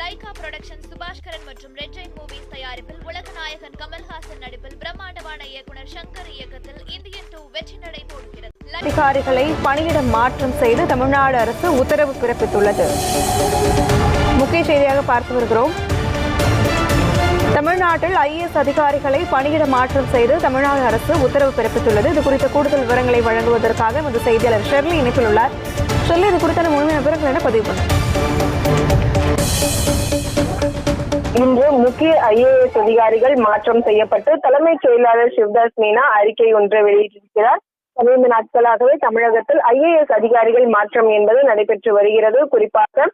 Lyca production Subaskaran மற்றும் red Jain movies தயாரிப்பில் உலக நாயகன் கமல்ஹாசன் நடிப்பில் பிரம்மாண்டமான இயக்குனர் சங்கர் இயக்கத்தில் இந்தியன் டூ வெற்றி நடை போடுகிறது அதிகாரிகளை பணியிடம் மாற்றம் செய்து தமிழ்நாடு அரசு உத்தரவு பிறப்பித்துள்ளது. முக்கிய செய்தியாக பார்த்து வருகிறோம். தமிழ்நாட்டில் ஐஏஎஸ் அதிகாரிகளை பணியிட மாற்றம் செய்து தமிழ்நாடு அரசு உத்தரவு பிறப்பித்துள்ளது. இது குறித்த கூடுதல் விவரங்களை வழங்குவதற்காக நமது செய்தியாளர் ஷெர்லி இணைப்பில் உள்ளார். ஷெர்லி இது குறித்த முழுமையான விவரங்கள் என பதிவு பண்ணுங்க இன்று முக்கிய ஐஏஎஸ் அதிகாரிகள் மாற்றம் செய்யப்பட்டு தலைமைச் செயலாளர் சிவதாஸ் மீனா அறிக்கை ஒன்றை வெளியிட்டிருக்கிறார். பதினைந்து நாட்களாகவே தமிழகத்தில் ஐஏஎஸ் அதிகாரிகள் மாற்றம் என்பது நடைபெற்று வருகிறது. குறிப்பாக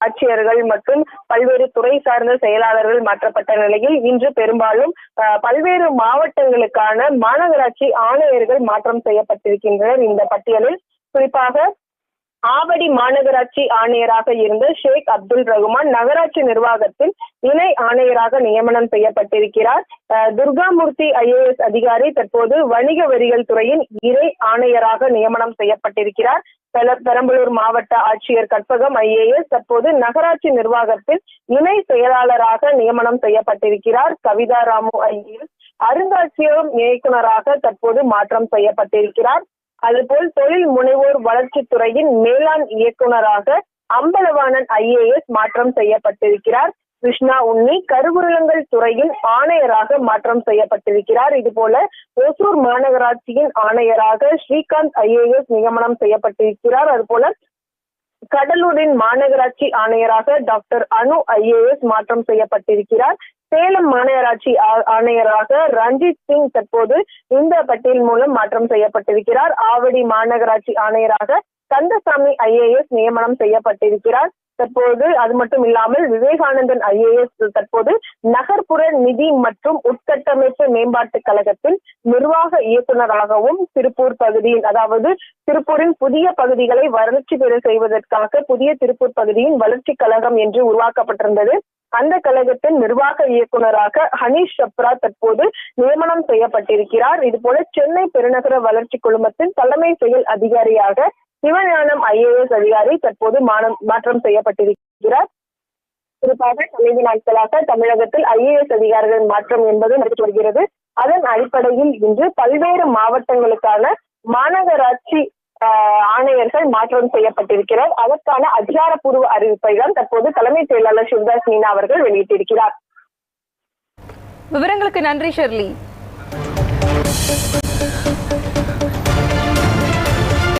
ஆட்சியர்கள் மற்றும் பல்வேறு துறை சார்ந்த செயலாளர்கள் மாற்றப்பட்ட நிலையில் இன்று பெரும்பாலும் பல்வேறு மாவட்டங்களுக்கான மாநகராட்சி ஆணையர்கள் மாற்றம் செய்யப்பட்டிருக்கின்றனர். இந்த பட்டியலில் குறிப்பாக ஆவடி மாநகராட்சி ஆணையராக இருந்த ஷேக் அப்துல் ரகுமான் நகராட்சி நிர்வாகத்தில் இணை ஆணையராக நியமனம் செய்யப்பட்டிருக்கிறார். துர்காமூர்த்தி ஐஏஎஸ் அதிகாரி தற்போது வணிக வரிகள் துறையின் இணை ஆணையராக நியமனம் செய்யப்பட்டிருக்கிறார். பெரம்பலூர் மாவட்ட ஆட்சியர் கற்பகம் ஐஏஎஸ் தற்போது நகராட்சி நிர்வாகத்தில் இணை செயலாளராக நியமனம் செய்யப்பட்டிருக்கிறார். கவிதா ராமு ஐஏஎஸ் அருங்காட்சியகம் இயக்குநராக தற்போது மாற்றம் செய்யப்பட்டிருக்கிறார். அதுபோல் தொழில் முனைவோர் வளர்ச்சித் துறையின் மேலாண் இயக்குனராக அம்பலவாணன் ஐஏஎஸ் மாற்றம் செய்யப்பட்டிருக்கிறார். கிருஷ்ணா உன்னி கருவுருளங்கள் துறையின் ஆணையராக மாற்றம் செய்யப்பட்டிருக்கிறார். இதுபோல ஒசூர் மாநகராட்சியின் ஆணையராக ஸ்ரீகாந்த் ஐஏஎஸ் நியமனம் செய்யப்பட்டிருக்கிறார். அதுபோல கடலூரின் மாநகராட்சி ஆணையராக டாக்டர் அனு ஐஏஎஸ் மாற்றம் செய்யப்பட்டிருக்கிறார். சேலம் மாநகராட்சி ஆணையராக ரஞ்சித் சிங் தற்போது இந்த பட்டியல் மூலம் மாற்றம் செய்யப்பட்டிருக்கிறார். ஆவடி மாநகராட்சி ஆணையராக கந்தசாமி ஐஏஎஸ் நியமனம் செய்யப்பட்டிருக்கிறார். தற்போது அது மட்டும் இல்லாமல் விவேகானந்தன் ஐஏஎஸ் தற்போது நகர்ப்புற நிதி மற்றும் உட்கட்டமைப்பு மேம்பாட்டு கழகத்தின் நிர்வாக இயக்குநராகவும் திருப்பூர் பகுதியின் அதாவது திருப்பூரின் புதிய பகுதிகளை வளர்ச்சி பெற செய்வதற்காக புதிய திருப்பூர் பகுதியின் வளர்ச்சி கழகம் என்று உருவாக்கப்பட்டிருந்தது. அந்த கழகத்தின் நிர்வாக இயக்குநராக ஹனீஷ் சப்ரா தற்போது நியமனம் செய்யப்பட்டிருக்கிறார். இதுபோல சென்னை பெருநகர வளர்ச்சி குழுமத்தின் தலைமை செயல் அதிகாரியாக சிவஞானம் ஐஏஎஸ் அதிகாரி தற்போது மாற்றம் செய்யப்பட்டிருக்கிறார். குறிப்பாக சமீப நாட்களாக தமிழகத்தில் ஐஏஎஸ் அதிகாரிகள் மாற்றம் என்பது நடைபெற்று வருகிறது. அதன் அடிப்படையில் இன்று பல்வேறு மாவட்டங்களுக்கான மாநகராட்சி ஆஹ், ஆணையர்கள் மாற்றம் செய்யப்பட்டிருக்கிறார். அதற்கான அதிகாரப்பூர்வ அறிவிப்பை தான் தற்போது தலைமைச் செயலாளர் சிவதாஸ் மீனா அவர்கள் வெளியிட்டிருக்கிறார். விவரங்களுக்கு நன்றி ஷெர்லி.